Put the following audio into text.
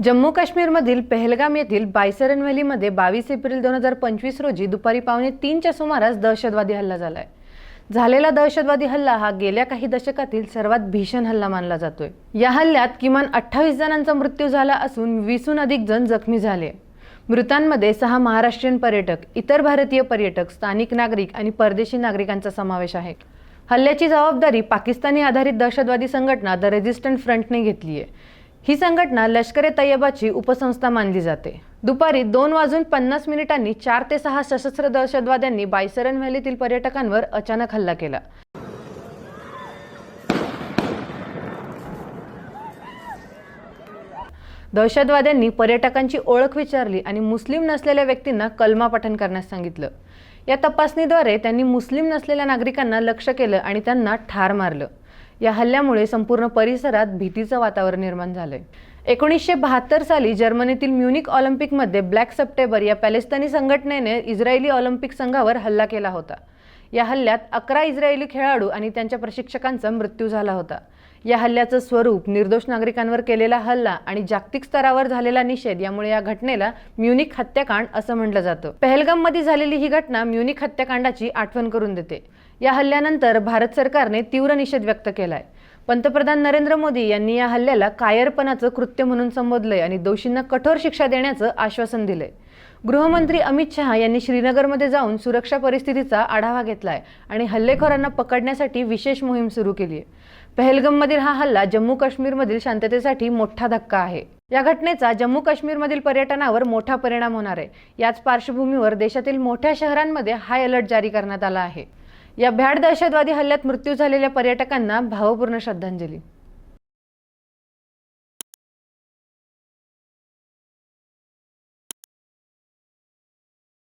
जम्मू काश्मीरमधील पहलगाम येथील बायसरन व्हॅलीमध्ये बावीस एप्रिल दोन हजार पंचवीस रोजी दुपारी पावणे तीनच्या सुमारास दहशतवादी हल्ला झालाय. झालेला दहशतवादी हल्ला हा गेल्या काही दशकातील सर्वात भीषण हल्ला मानला जातोय. या हल्ल्यात किमान अठ्ठावीस जणांचा मृत्यू झाला असून वीसहून अधिक जण जखमी झाले. मृतांमध्ये सहा महाराष्ट्रीयन पर्यटक इतर भारतीय पर्यटक स्थानिक नागरिक आणि परदेशी नागरिकांचा समावेश आहे. हल्ल्याची जबाबदारी पाकिस्तानी आधारित दहशतवादी संघटना द रेझिस्टंट फ्रंटने घेतली आहे ही संघटना लष्कर ए तय्यबाची उपसंस्था मानली जाते. दुपारी दोन वाजून पन्नास मिनिटांनी चार ते सहा सशस्त्र दहशतवाद्यांनी बायसरन व्हॅलीतील पर्यटकांवर अचानक हल्ला केला. दहशतवाद्यांनी पर्यटकांची ओळख विचारली आणि मुस्लिम नसलेल्या व्यक्तींना कलमा पठण करण्यास सांगितलं. या तपासणीद्वारे त्यांनी मुस्लिम नसलेल्या नागरिकांना लक्ष केलं आणि त्यांना ठार मारलं. या हल्ल्यामुळे संपूर्ण परिसरात भीतीचं वातावरण निर्माण झालंय. एकोणीसशे बहात्तर साली जर्मनीतील म्युनिक ऑलिम्पिकमध्ये ब्लॅक सप्टेंबर या पॅलेस्तानी संघटनेने इस्रायली ऑलिम्पिक संघावर हल्ला केला होता. या हल्ल्यात अकरा इस्रायली खेळाडू आणि त्यांच्या प्रशिक्षकांचा मृत्यू झाला होता. या हल्ल्याचं स्वरूप निर्दोष नागरिकांवर केलेला हल्ला आणि जागतिक स्तरावर झालेला निषेध यामुळे या घटनेला म्युनिक हत्याकांड असं म्हटलं जातं. पहलगाममध्ये झालेली ही घटना म्युनिक हत्याकांडाची आठवण करून देते. या हल्ल्यानंतर भारत सरकारने तीव्र निषेध व्यक्त केलाय. पंतप्रधान नरेंद्र मोदी यांनी या हल्ल्याला कायरपणाचं कृत्य म्हणून संबोधलंय आणि दोषींना कठोर शिक्षा देण्याचं आश्वासन दिलंय. गृहमंत्री अमित शहा यांनी श्रीनगरमध्ये जाऊन सुरक्षा परिस्थितीचा आढावा घेतलाय आणि हल्लेखोरांना पकडण्यासाठी विशेष मोहीम सुरू केली आहे पहलगममधील हा हल्ला जम्मू काश्मीरमधील शांततेसाठी मोठा धक्का आहे. या घटनेचा जम्मू काश्मीरमधील पर्यटनावर मोठा परिणाम होणार आहे. याच पार्श्वभूमीवर देशातील मोठ्या शहरांमध्ये हाय अलर्ट जारी करण्यात आला आहे. या भ्याड दहशतवादी हल्ल्यात मृत्यू झालेल्या पर्यटकांना भावपूर्ण श्रद्धांजली.